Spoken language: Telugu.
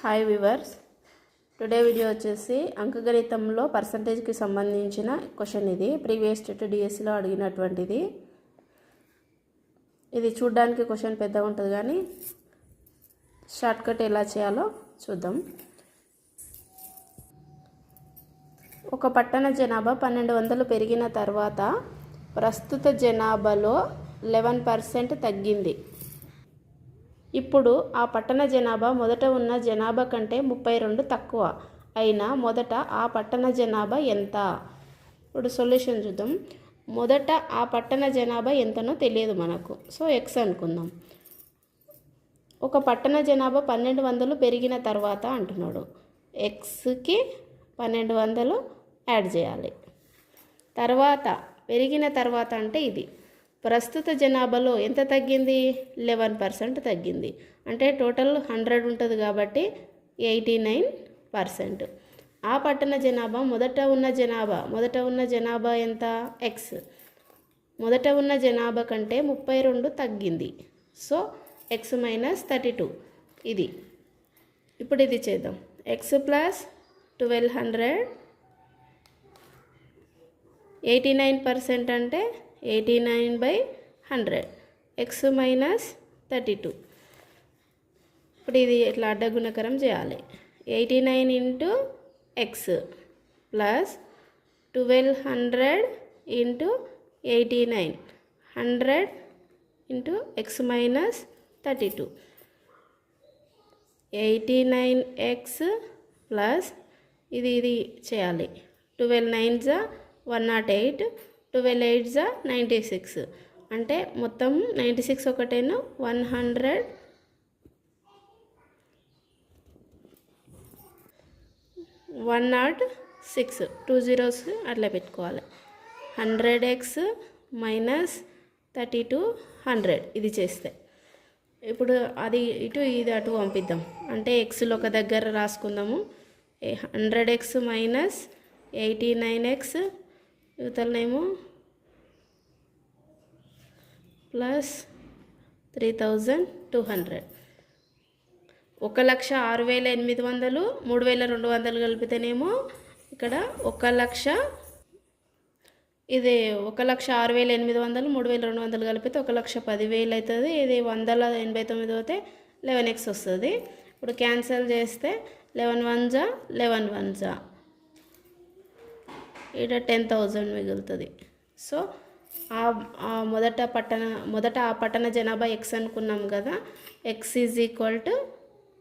హాయ్ వివర్స్ టుడే వీడియో వచ్చేసి అంకగణితంలో పర్సంటేజ్కి సంబంధించిన క్వశ్చన్ ఇది. ప్రీవియస్ టెట్ డిఎస్సిలో అడిగినటువంటిది. ఇది చూడ్డానికి క్వశ్చన్ పెద్దగా ఉంటుంది కానీ షార్ట్కట్ ఎలా చేయాలో చూద్దాం. ఒక పట్టణ జనాభా పన్నెండు వందలు పెరిగిన తర్వాత ప్రస్తుత జనాభాలో లెవెన్ పర్సెంట్ తగ్గింది. ఇప్పుడు ఆ పట్టణ జనాభా మొదట ఉన్న జనాభా కంటే ముప్పై రెండు తక్కువ. అయినా మొదట ఆ పట్టణ జనాభా ఎంత? ఇప్పుడు సొల్యూషన్ చూద్దాం. మొదట ఆ పట్టణ జనాభా ఎంతనో తెలియదు మనకు. సో ఎక్స్ అనుకుందాం. ఒక పట్టణ జనాభా పన్నెండు వందలు పెరిగిన తర్వాత అంటున్నాడు. ఎక్స్కి పన్నెండు వందలు యాడ్ చేయాలి. తర్వాత పెరిగిన తర్వాత అంటే ఇది. ప్రస్తుత జనాభాలో ఎంత తగ్గింది? లెవెన్ పర్సెంట్ తగ్గింది. అంటే టోటల్ హండ్రెడ్ ఉంటుంది కాబట్టి ఎయిటీ నైన్ పర్సెంట్ ఆ పట్టణ జనాభా మొదట ఉన్న జనాభా మొదట ఉన్న జనాభా ఎంత? ఎక్స్ మొదట ఉన్న జనాభా కంటే ముప్పై రెండు తగ్గింది. So x minus thirty two ఇది. ఇప్పుడు ఇది చేద్దాం. X plus twelve hundred eighty nine percent అంటే eighty nine by hundred. X minus thirty two. ఇప్పుడు ఇది ఇట్లా అడ్డగుణకరం చేయాలి. Eighty nine into x plus twelve hundred into eighty nine. Hundred into x minus thirty two. Eighty nine x plus ఇది ఇది చేయాలి. ట్వెల్వ్ నైన్ జా one naught eight twelve eight జా నైంటీ సిక్స్. అంటే మొత్తం ninety six ఒకటేను one hundred. One naught six two zeros అట్లా పెట్టుకోవాలి. Hundred x minus thirty two hundred ఇది చేస్తే. ఇప్పుడు అది ఇటు ఇది అటు పంపిద్దాం. అంటే ఎక్స్లో ఒక దగ్గర రాసుకుందాము. Hundred x minus eighty nine x ఇవతలనేమో plus three thousand two hundred. ఒక లక్ష ఆరు వేల ఎనిమిది వందలు మూడు వేల రెండు వందలు కలిపితేనేమో ఇక్కడ ఒక లక్ష ఇది ఒక లక్ష ఆరు వేల ఎనిమిది వందలు మూడు వేల రెండు వందలు కలిపితే ఒక లక్ష పదివేలు అవుతుంది. ఇది వందల ఎనభై తొమ్మిది అయితే లెవెన్ ఎక్స్ వస్తుంది. ఇప్పుడు క్యాన్సిల్ చేస్తే లెవెన్ వన్ జా లెవెన్ వన్ జా. ఇక్కడ టెన్ థౌజండ్ మిగులుతుంది. సో ఆ మొదట పట్టణ మొదట ఆ పట్టణ జనాభా ఎక్స్ అనుకున్నాం కదా ఎక్స్ ఈజ్ ఈక్వల్ టు